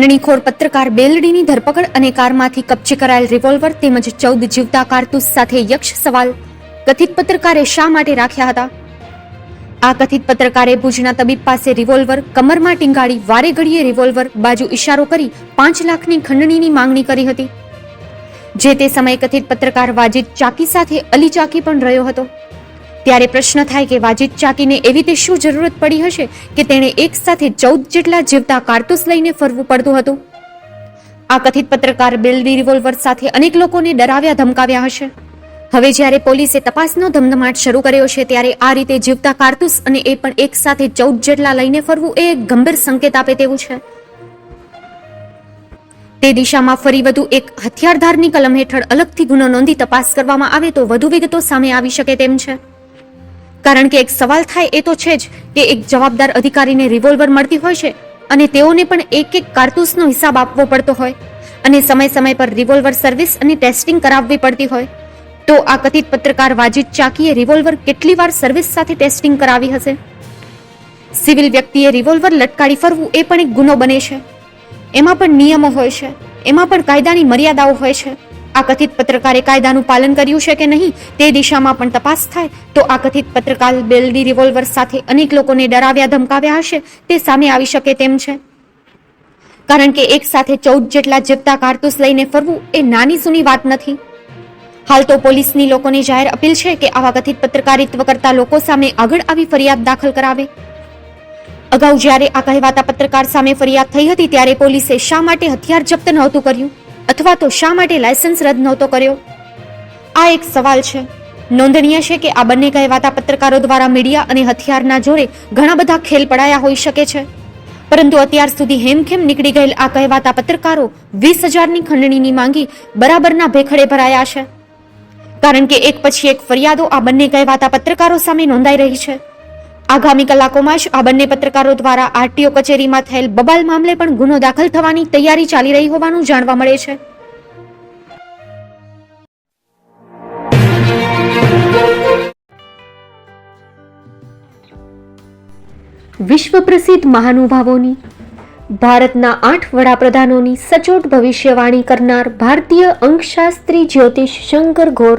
ખંડણીખોર પત્રકાર બેલડીની ધરપકડ અને કારમાંથી કબજે કરાયેલ રિવોલ્વર તેમજ ચૌદ જીવતા કારતૂસ સાથે યક્ષ સવાલ કથિત પત્રકારે શા માટે રાખ્યા હતા? આ કથિત પત્રકારે ભુજના તબીબ પાસે રિવોલ્વર કમરમાં ટીંગાડી, વારે ઘડીએ રિવોલ્વર બાજુ ઇશારો કરી પાંચ લાખની ખંડણીની માંગણી કરી હતી. જે તે સમયે કથિત પત્રકાર વાજિદ ચાકી સાથે અલી ચાકી પણ રહ્યો હતો. ત્યારે પ્રશ્ન થાય કે વાજિદ ચાકીને એવી તે શું જરૂરત પડી હશે કે તેણે એક સાથે ચૌદ જેટલા જીવતા કારતૂસ લઈને ફરવું પડતું હતું? આ કથિત પત્રકાર બેલડી રિવોલ્વર સાથે અનેક લોકોને ડરાવ્યા, ધમકાવ્યા હશે. હવે જ્યારે પોલીસે તપાસનો ધમધમાટ શરૂ કર્યો છે, ત્યારે આ રીતે જીવતા કારતૂસ અને એ પણ એક સાથે ચૌદ જેટલા લઈને ફરવું એ ગંભીર સંકેત આપે તેવું છે. તે દિશામાં ફરી વધુ એક હથિયારધારની કલમ હેઠળ અલગથી ગુનો નોંધી તપાસ કરવામાં આવે તો વધુ વિગતો સામે આવી શકે તેમ છે. કારણ કે એક સવાલ થાય એ તો છે જ કે એક જવાબદાર અધિકારીને રિવોલ્વર મળતી હોય છે અને તેઓને પણ એક એક કારતૂસનો હિસાબ આપવો પડતો હોય અને સમય સમય પર રિવોલ્વર સર્વિસ અને ટેસ્ટિંગ કરાવવી પડતી હોય, તો આ કથિત પત્રકાર વાજિદ ચાકીએ રિવોલ્વર કેટલી વાર સર્વિસ સાથે ટેસ્ટિંગ કરાવી હશે? સિવિલ વ્યક્તિએ રિવોલ્વર લટકાડી ફરવું એ પણ એક ગુનો બને છે. એમાં પણ નિયમો હોય છે. એમાં પણ કાયદાની મર્યાદાઓ હોય છે. આ કથિત પત્રકારે કાયદાનું પાલન કર્યું છે કે નહીં તે દિશામાં પણ તપાસ થાય. તો આ કથિત પત્રકાર બેલડી રિવોલ્વર સાથે અનેક લોકોને ડરાવ્યા, ધમકાવ્યા હશે, તે સામે આવી શકે તેમ છે. કારણ કે એક સાથે ચૌદ જેટલા જીવતા કારતૂસ લઈને ફરવું એ નાની સૂની વાત નથી. હાલ તો પોલીસની લોકોને જાહેર અપીલ છે કે આવા કથિત પત્રકારિત્વ કરતા લોકો સામે આગળ આવી ફરિયાદ દાખલ કરાવે. અગાઉ જ્યારે આ કહેવાતા પત્રકાર સામે ફરિયાદ થઈ હતી, ત્યારે પોલીસે શા માટે હથિયાર જપ્ત નહોતું કર્યું? અથવા તો શા માટે લાયસન્સ રદ નહોતો કર્યો? આ એક સવાલ છે. નોંધનીય છે કે આ બંને કહેવાતા પત્રકારો દ્વારા મીડિયા અને હથિયારના જોરે ઘણા બધા ખેલ પડાયા હોઈ શકે છે. પરંતુ અત્યાર સુધી હેમખેમ નીકળી ગયેલ આ કહેવાતા પત્રકારો વીસ હજારની ખંડણીની માંગી બરાબરના ભેખડે ભરાયા છે. કારણ કે એક પછી એક ફરિયાદો આ બંને કહેવાતા પત્રકારો સામે નોંધાઈ રહી છે. આગામી કલાકોમાં જ આ બંને પત્રકારો દ્વારા આરટીઓ કચેરીમાં થયેલ બબાલ મામલે પણ ગુનો દાખલ થવાની તૈયારી ચાલી રહી હોવાનું જાણવા મળે છે. વિશ્વ પ્રસિદ્ધ મહાનુભાવોની, ભારતના આઠ વડાપ્રધાનોની સચોટ ભવિષ્યવાણી કરનાર ભારતીય અંકશાસ્ત્રી જ્યોતિષ શંકર ઘોર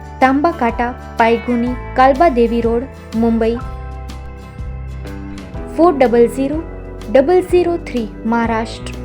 Tamba Kanta Pydhonie Kalba Devi road Mumbai. Four double zero double zero three Maharashtra.